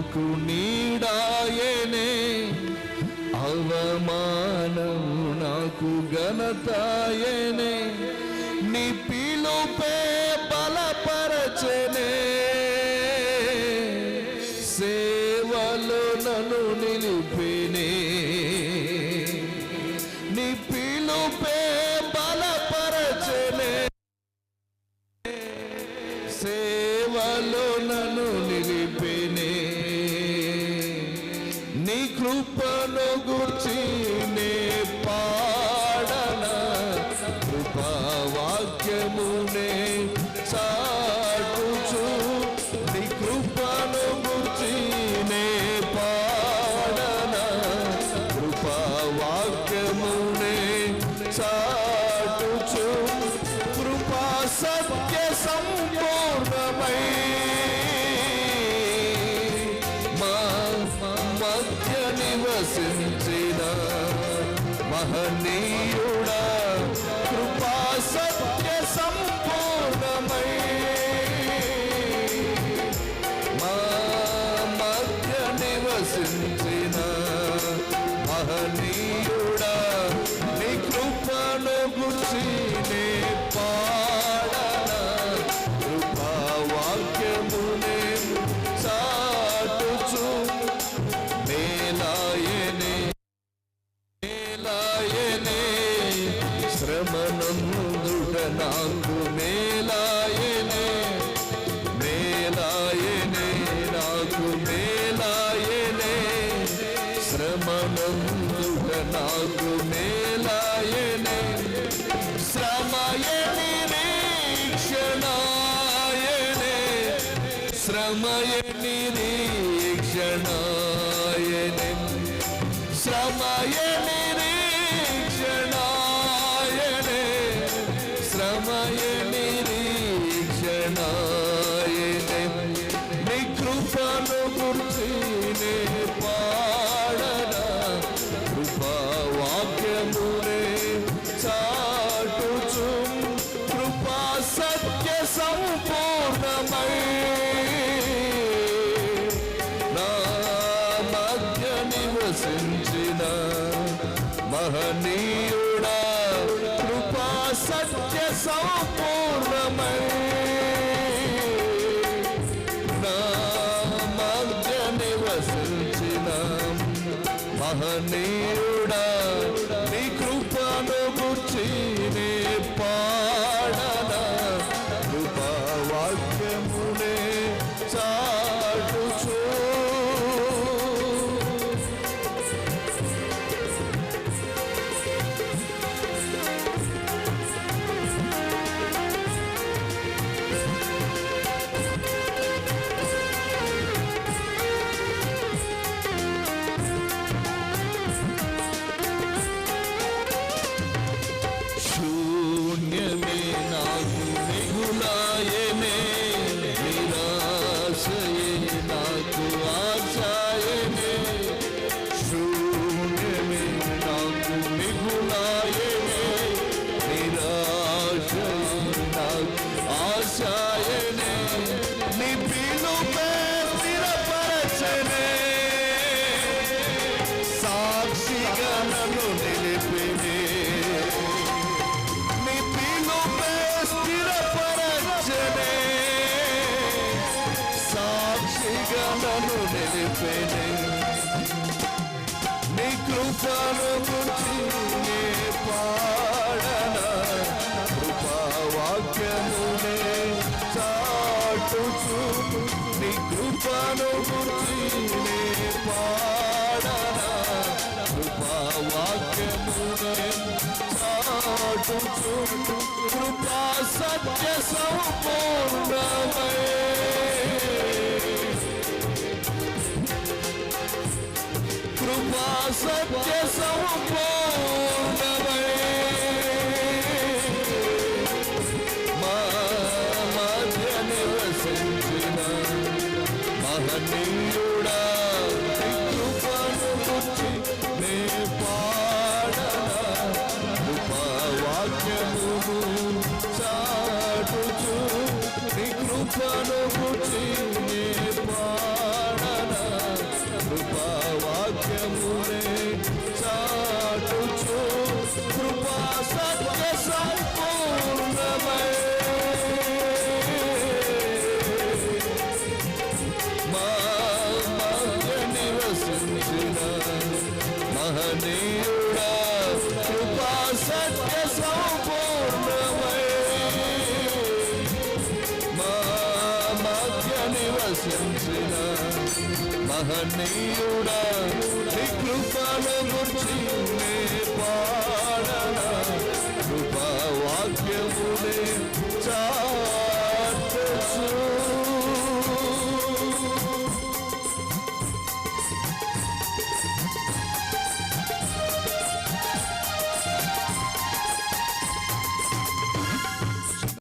నాకు నీడాయనే. అవమానం నాకు ఘనతాయనే. వికసించిన మహనీయో శ్రమయ నిరీక్షణాయ శ్రమయ నిరీక్షణాయ శ్రమయ మహనీయుడా కృపా సత్య సంపూర్ణమై. నా మధ్య నివసించిన మహనీయుడు. నన్ను నిలిపిని. నీ పిలుపే స్థిరపరచనే. సాక్షిగా నన్ను నిలిపిని. నీ కృపను గురించి నే పాడన. కృపావాక్యమునే చాటుచు. నీ కృపను గురించి నే పాడనా. కృపా సత్య సంపూర్ణమై మహనీయుడా నీ కృపను గుర్చి నే